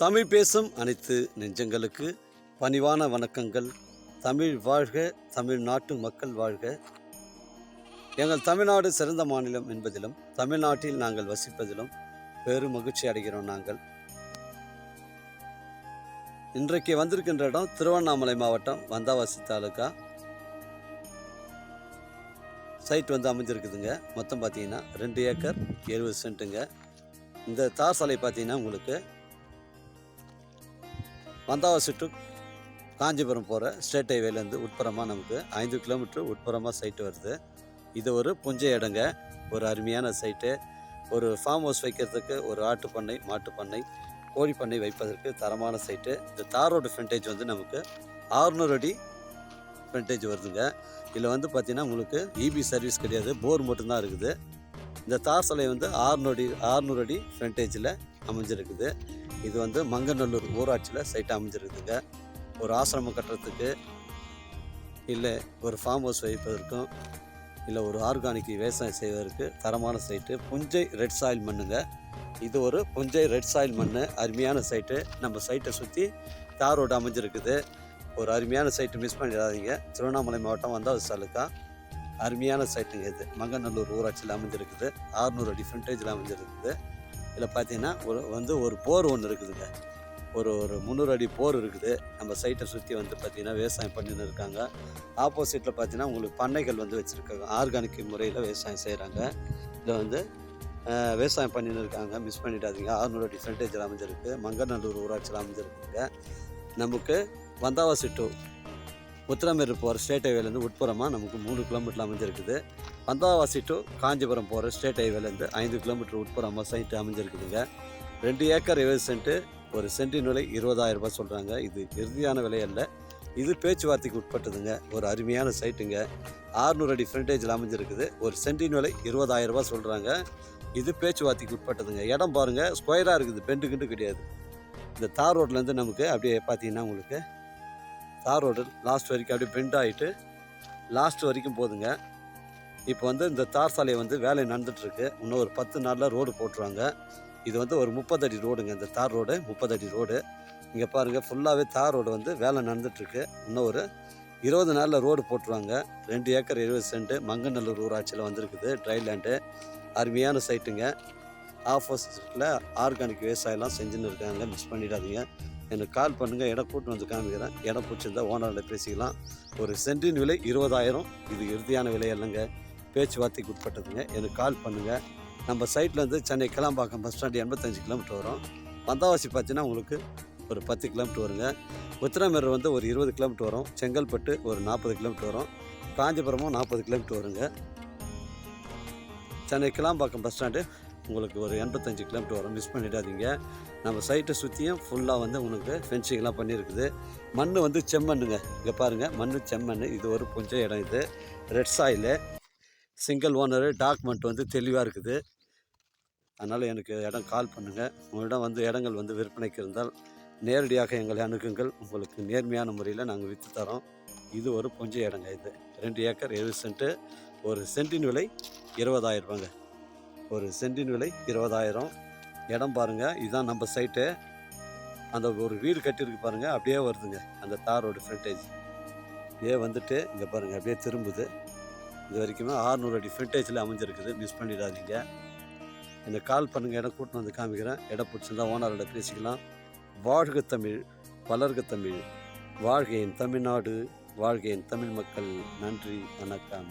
தமிழ் பேசும் அனைத்து நெஞ்சங்களுக்கு பணிவான வணக்கங்கள். தமிழ் வாழ்க தமிழ்நாட்டு மக்கள் வாழ்க. எங்கள் தமிழ்நாடு சிறந்த மாநிலம் என்பதிலும் தமிழ்நாட்டில் நாங்கள் வசிப்பதிலும் பெரும் மகிழ்ச்சி அடைகிறோம் நாங்கள். இன்றைக்கு வந்திருக்கின்ற இடம் திருவண்ணாமலை மாவட்டம் வந்தாவாசி தாலுக்கா சைட் வந்து அமைஞ்சிருக்குதுங்க. மொத்தம் பார்த்தீங்கன்னா ரெண்டு ஏக்கர் எழுபது சென்ட்டுங்க. இந்த தார் சாலை பார்த்தீங்கன்னா உங்களுக்கு வந்தாவாசி டு காஞ்சிபுரம் போகிற ஸ்டேட் ஹைவேலேருந்து உட்புறமாக நமக்கு ஐந்து கிலோமீட்டர் உட்புறமாக சைட்டு வருது. இது ஒரு புஞ்சை இடங்க ஒரு அருமையான சைட்டு ஒரு ஃபார்ம் ஹவுஸ் வைக்கிறதுக்கு ஒரு ஆட்டு பண்ணை மாட்டு பண்ணை கோழி பண்ணை வைப்பதற்கு தரமான சைட்டு இந்த தார் ரோடு ஃப்ரண்டேஜ் வந்து நமக்கு 600 அடி ஃப்ரண்டேஜ் வருதுங்க. இதில் வந்து பார்த்திங்கன்னா உங்களுக்கு இபி சர்வீஸ் கிடையாது. போர் மட்டும்தான் இருக்குது. இந்த தார் சாலை வந்து 600 அடி 600 அடி ஃப்ரண்டேஜில் அமைஞ்சிருக்குது. இது வந்து மங்கநல்லூர் ஊராட்சியில் சைட்டாக அமைஞ்சிருக்குதுங்க. ஒரு ஆசிரமம் கட்டுறதுக்கு இல்லை ஒரு ஃபார்ம் ஹவுஸ் வைப்பதற்கும் இல்லை ஒரு ஆர்கானிக் விவசாயம் செய்வதற்கு தரமான சைட்டு புஞ்சை ரெட் சாயில் மண்ணுங்க. இது ஒரு புஞ்சை ரெட் சாயில் மண் அருமையான சைட்டு நம்ம சைட்டை சுற்றி தார் ரோடு அமைஞ்சிருக்குது. ஒரு அருமையான சைட்டு மிஸ் பண்ணிடாதீங்க. திருவண்ணாமலை மாவட்டம் வந்தால் அது சலுக்கா. அருமையான சைட்டுங்க இது. மங்கநல்லூர் ஊராட்சியில் அமைஞ்சிருக்குது. 600 அடி ஃப்ரண்டேஜில் அமைஞ்சிருக்குது. இதில் பார்த்தீங்கன்னா ஒரு வந்து ஒரு போர் ஒன்று இருக்குதுங்க. ஒரு ஒரு முந்நூறு அடி போர் இருக்குது. நம்ம சைட்டை சுற்றி வந்து பார்த்திங்கன்னா விவசாயம் பண்ணின்னு இருக்காங்க. ஆப்போசிட்டில் பார்த்தீங்கன்னா உங்களுக்கு பண்ணைகள் வந்து வச்சுருக்காங்க. ஆர்கானிக் முறையில் விவசாயம் செய்கிறாங்க இதில் வந்து விவசாயம் பண்ணின்னு இருக்காங்க. மிஸ் பண்ணிடாதீங்க. 600 அடி ஃப்ரண்டேஜில் அமைஞ்சிருக்கு. மங்கநல்லூர் ஊராட்சியில் அமைஞ்சிருக்குங்க. நமக்கு வந்தாவாசி டூ உத்திரமேரு போகிற ஸ்டேட் ஹைவேலேருந்து உட்புறமாக நமக்கு மூணு கிலோமீட்டர் அமைஞ்சிருக்குது. பந்தாவாசி டு காஞ்சிபுரம் போகிற ஸ்டேட் ஹைவேலேருந்து ஐந்து கிலோமீட்டர் உட்புறமாக சைட்டு அமைஞ்சிருக்குதுங்க. ரெண்டு ஏக்கர் இருபது சென்ட்டு ஒரு சென்டின் விலை இருபதாயிரம் ரூபாய் சொல்கிறாங்க இது இறுதியான விலை அல்ல. இது பேச்சுவார்த்தைக்கு உட்பட்டதுங்க. ஒரு அருமையான சைட்டுங்க 600 அடி ஃப்ரண்டேஜில் அமைஞ்சிருக்குது. ஒரு சென்டின் விலை இருபதாயிரம் ரூபாய் சொல்கிறாங்க இது பேச்சுவார்த்தைக்கு உட்பட்டதுங்க. இடம் பாருங்கள் ஸ்கொயராக இருக்குது. பெண்டு கிண்டு கிடையாது. இந்த தார் ரோட்லேருந்து நமக்கு அப்படியே பார்த்தீங்கன்னா உங்களுக்கு தார் ரோடு லாஸ்ட் வரைக்கும் அப்படியே பெண்ட் ஆகிட்டு லாஸ்ட் வரைக்கும் போதுங்க. இப்போ வந்து இந்த தார் சாலை வந்து வேலை நடந்துட்டுருக்கு. இன்னும் ஒரு பத்து நாளில் ரோடு போட்டுருவாங்க. இது வந்து ஒரு முப்பது அடி ரோடுங்க. இந்த தார் ரோடு முப்பது அடி ரோடு. இங்கே பாருங்கள் ஃபுல்லாகவே தார் ரோடு வந்து வேலை நடந்துட்டுருக்கு. இன்னும் ஒரு இருபது நாளில் ரோடு போட்டுருவாங்க. ரெண்டு ஏக்கர் இருபது சென்ட்டு மங்கநல்லூர் ஊராட்சியில் வந்திருக்குது ட்ரை லேண்டு அருமையான சைட்டுங்க ஆப்போசிட்டில் ஆர்கானிக் விவசாயம்லாம் செஞ்சுன்னு இருக்காங்க மிஸ் பண்ணிடாதீங்க. எனக்கு கால் பண்ணுங்கள் இடம் கூட்டு வந்து காமிக்கிறேன். இடம் பிடிச்சிருந்தா ஓனர்கிட்ட பேசிக்கலாம். ஒரு சென்டின் விலை இருபதாயிரம். இது இறுதியான விலை இல்லைங்க பேச்சுவார்த்தைக்கு உட்பட்டதுங்க. எனக்கு கால் பண்ணுங்கள் நம்ம சைட்லேருந்து சென்னை கிளாம்பாக்கம் பஸ் ஸ்டாண்டு எண்பத்தஞ்சு கிலோமீட்டர் வரும். வந்தாவாசி பார்த்தீங்கன்னா உங்களுக்கு ஒரு பத்து கிலோமீட்டர் வருங்க. உத்திரமேரு வந்து ஒரு இருபது கிலோமீட்டர் வரும். செங்கல்பட்டு ஒரு நாற்பது கிலோமீட்டர் வரும். காஞ்சிபுரமும் நாற்பது கிலோமீட்டர் வருங்க. சென்னை கிளாம்பாக்கம் பஸ் ஸ்டாண்டு உங்களுக்கு ஒரு எண்பத்தஞ்சு கிலோமீட்டர் வரும். மிஸ் பண்ணிடாதீங்க. நம்ம சைட்டை சுற்றியும் ஃபுல்லாக வந்து உங்களுக்கு ஃபென்சிங்லாம் பண்ணியிருக்குது மண் வந்து செம்மண்ணுங்க. இங்கே பாருங்கள் மண் செம்மண் இது ஒரு கொஞ்சம் இடம் இது. Red soil single owner document வந்து தெளிவாக இருக்குது. அதனால் எனக்கு இடம் கால் பண்ணுங்கள் உங்களிடம் வந்து இடங்கள் வந்து விற்பனைக்கு இருந்தால் நேரடியாக எங்களை அணுகுங்கள். உங்களுக்கு நேர்மையான முறையில் நாங்கள் விற்று தரோம். இது ஒரு புஞ்ச இடங்க இது. ரெண்டு ஏக்கர் எழுபது சென்ட்டு. ஒரு சென்ட்டின் விலை இருபதாயிரம் ரூபாங்க. ஒரு சென்டின் விலை இருபதாயிரம். இடம் பாருங்கள் இதுதான் நம்ம சைட்டு அந்த ஒரு வீடு கட்டியிருக்கு பாருங்கள் அப்படியே வருதுங்க அந்த தார் ரோடு ஃப்ரண்டேஜ் அப்படியே வந்துட்டு இங்கே பாருங்கள் அப்படியே திரும்புது. இது வரைக்குமே 600 அடி ஃப்ரண்டேஜில் அமைஞ்சிருக்குது மிஸ் பண்ணிடாதீங்க. எனக்கு கால் பண்ணுங்கள் இடம் கூட்டின்னு வந்து காமிக்கிறேன். இடம் பிடிச்சிருந்தா ஓனரோட பேசிக்கலாம். வாழ்க தமிழ் வளர்க தமிழ். வாழ்கையின் தமிழ்நாடு வாழ்கையின் தமிழ் மக்கள். நன்றி வணக்கம்.